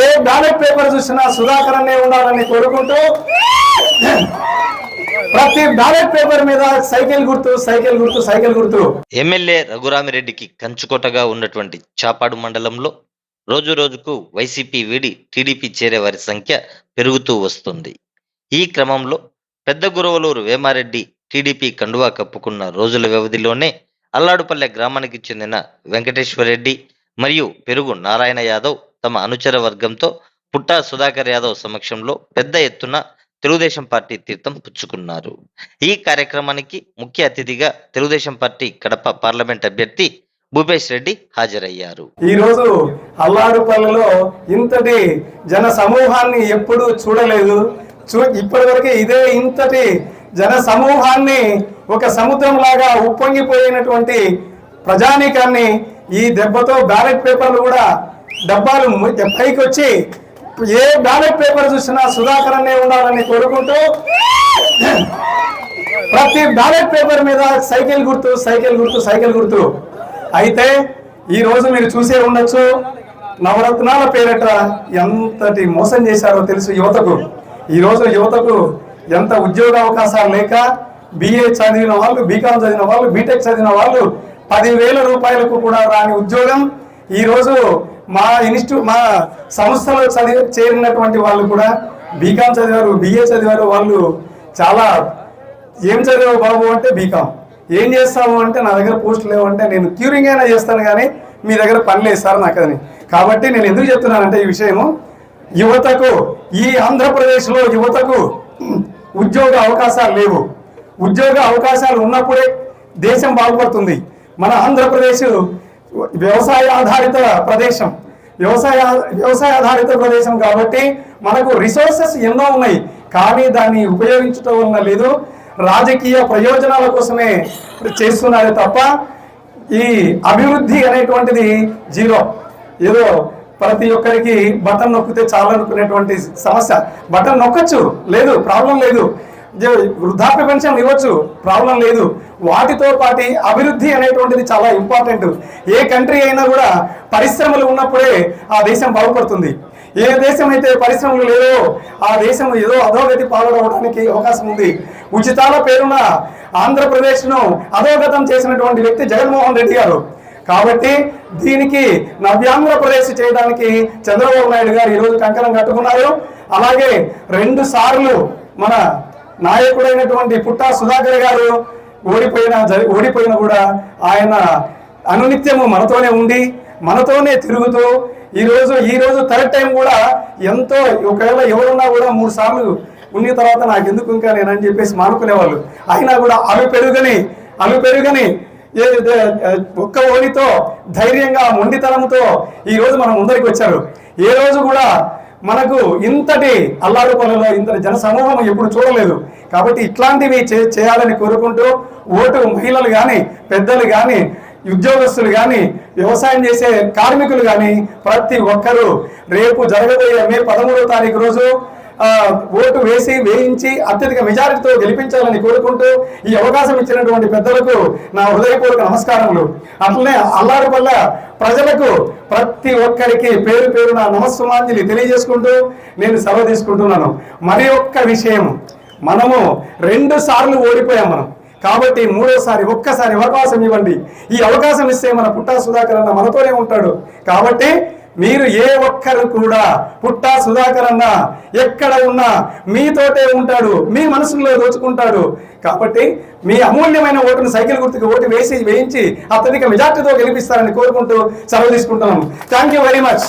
ఏ ballot paper చూసినా సుధాకర్ అనే ఉండాలని కోరుకుంటూ ప్రతి బ్యాలెట్ పేపర్ మీద సైకిల్ గుర్తు సైకిల్ గుర్తు సైకిల్ గుర్తు. ఎమ్మెల్యే రఘురామిరెడ్డికి కంచుకోటగా ఉన్నటువంటి చాపాడు మండలంలో రోజు రోజుకు వైసీపీ వీడి టీడీపీ చేరే వారి సంఖ్య పెరుగుతూ వస్తుంది. ఈ క్రమంలో పెద్ద గురవలూరు వేమారెడ్డి టీడీపీ కండువా కప్పుకున్న రోజుల వ్యవధిలోనే అల్లాడుపల్లె గ్రామానికి చెందిన వెంకటేశ్వరరెడ్డి మరియు పెరుగు నారాయణ యాదవ్ తమ అనుచర వర్గంతో పుట్టా సుధాకర్ యాదవ్ సమక్షంలో పెద్ద ఎత్తున తెలుగుదేశం పార్టీ తీర్థం పుచ్చుకున్నారు. ఈ కార్యక్రమానికి ముఖ్య అతిథిగా తెలుగుదేశం పార్టీ కడప పార్లమెంట్ అభ్యర్థి భూపేష్ రెడ్డి హాజరయ్యారు. ఈ రోజు అల్లాడుపల్లిలో ఇంతటి జన సమూహాన్ని ఎప్పుడూ చూడలేదు. చూ ఇప్పటివరకు ఇదే ఇంతటి జన సమూహాన్ని ఒక సముద్రం లాగా ఉప్పొంగిపోయినటువంటి ప్రజానీకాన్ని ఈ దెబ్బతో బ్యాలెట్ పేపర్లు కూడా డబ్బాలు పైకి వచ్చి ఏ బ్యాలెట్ పేపర్ చూసినా సుధాకర్ అనే ఉండాలని కోరుకుంటూ ప్రతి బ్యాలెట్ పేపర్ మీద సైకిల్ గుర్తు సైకిల్ గుర్తు సైకిల్ గుర్తు. అయితే ఈ రోజు మీరు చూసే ఉండొచ్చు. నవరత్నాల పేరట ఎంతటి మోసం చేశారో తెలుసు యువతకు. ఈ రోజు యువతకు ఎంత ఉద్యోగ అవకాశాలు లేక బిఏ చదివిన వాళ్ళు బీకామ్ చదివిన వాళ్ళు బీటెక్ చదివిన వాళ్ళు పదివేల రూపాయలకు కూడా రాని ఉద్యోగం. ఈరోజు మా ఇన్స్టిట్యూట్ మా సంస్థలో చదివి చేరినటువంటి వాళ్ళు కూడా బీకామ్ చదివారు బిఏ చదివారు వాళ్ళు చాలా ఏం చదివావు బాబు అంటే బీకామ్ ఏం చేస్తావు అంటే నా దగ్గర పోస్టులు లేవు అంటే నేను క్యూరింగ్ అయినా చేస్తాను కానీ మీ దగ్గర పని లేదు సార్ నాకు అని కాబట్టి నేను ఎందుకు చెప్తున్నానంటే ఈ విషయము యువతకు ఈ ఆంధ్రప్రదేశ్లో యువతకు ఉద్యోగ అవకాశాలు లేవు. ఉద్యోగ అవకాశాలు ఉన్నప్పుడే దేశం బాగుపడుతుంది. మన ఆంధ్రప్రదేశ్ వ్యవసాయ ఆధారిత ప్రదేశం. వ్యవసాయ వ్యవసాయ ఆధారిత ప్రదేశం కాబట్టి మనకు రిసోర్సెస్ ఎన్నో ఉన్నాయి. కానీ దాన్ని ఉపయోగించటం వలన లేదు. రాజకీయ ప్రయోజనాల కోసమే చేస్తున్నారు తప్ప ఈ అభివృద్ధి అనేటువంటిది జీరో. ఏదో ప్రతి ఒక్కరికి బటన్ నొక్కితే చాలా అనుకునేటువంటి సమస్య. బటన్ నొక్కచ్చు లేదు ప్రాబ్లం లేదు. వృద్ధాప్య పెన్షన్ ఇవ్వచ్చు ప్రాబ్లం లేదు. వాటితో పాటి అభివృద్ధి అనేటువంటిది చాలా ఇంపార్టెంట్. ఏ కంట్రీ అయినా కూడా పరిశ్రమలు ఉన్నప్పుడే ఆ దేశం బాగుపడుతుంది. ఏ దేశం అయితే పరిశ్రమలు లేవో ఆ దేశం ఏదో అధోగతి పాల్గొనడానికి అవకాశం ఉంది. ఉచితాల పేరున ఆంధ్రప్రదేశ్ను అధోగతం చేసినటువంటి వ్యక్తి జగన్మోహన్ రెడ్డి గారు. కాబట్టి దీనికి నవ్యాంధ్రప్రదేశ్ చేయడానికి చంద్రబాబు నాయుడు గారు ఈరోజు కంకణం కట్టుకున్నారు. అలాగే రెండు సార్లు మన నాయకుడైనటువంటి పుట్టా సుధాకర్ గారు ఓడిపోయిన జరి- ఓడిపోయినా కూడా ఆయన అనునిత్యము మనతోనే ఉండి మనతోనే తిరుగుతూ ఈరోజు ఈ రోజు థర్డ్ టైం కూడా ఎంతో ఒకవేళ ఎవరున్నా కూడా మూడు సార్లు ఉన్న తర్వాత నాకు ఎందుకు ఇంకా నేనని చెప్పేసి మానుకునేవాళ్ళు. అయినా కూడా అవి పెరుగని అవి పెరుగని ఏ ఒక్క ఓడితో ధైర్యంగా మొండితనంతో ఈరోజు మనం ముందరికి వచ్చారు. ఏ రోజు కూడా మనకు ఇంతటి అల్లారుపల్లిలో ఇంతటి జన సమూహం ఎప్పుడు చూడలేదు. కాబట్టి ఇట్లాంటివి చే- చేయాలని కోరుకుంటూ ఓటు మహిళలు కానీ పెద్దలు కానీ ఉద్యోగస్తులు కానీ వ్యవసాయం చేసే కార్మికులు కానీ ప్రతి ఒక్కరూ రేపు జరగబోయే మే పదమూడో తారీఖు రోజు ఓటు వేసి వేయించి అత్యధిక మెజారిటీతో గెలిపించాలని కోరుకుంటూ ఈ అవకాశం ఇచ్చినటువంటి పెద్దలకు నా హృదయపూర్వక నమస్కారములు. అట్లనే అల్లారుపల్ల ప్రజలకు ప్రతి ఒక్కరికి పేరు పేరు నా నమస్సుమాంజలి తెలియజేసుకుంటూ నేను సెలవు తీసుకుంటున్నాను. మరి ఒక్క విషయం మనము రెండు సార్లు ఓడిపోయాం మనం. కాబట్టి మూడోసారి ఒక్కసారి అవకాశం ఇవ్వండి. ఈ అవకాశం ఇస్తే మన పుట్టా సుధాకర్ అన్న మనతోనే ఉంటాడు. కాబట్టి మీరు ఏ ఒక్కరు కూడా పుట్టా సుధాకర్ అన్న ఎక్కడ ఉన్నా మీతోటే ఉంటాడు మీ మనసులో దోచుకుంటాడు. కాబట్టి మీ అమూల్యమైన ఓటును సైకిల్ గుర్తుకు ఓటు వేసి వేయించి అత్యధిక మెజార్టీతో గెలిపిస్తారని కోరుకుంటూ సెలవు తీసుకుంటున్నాం. Thank you very much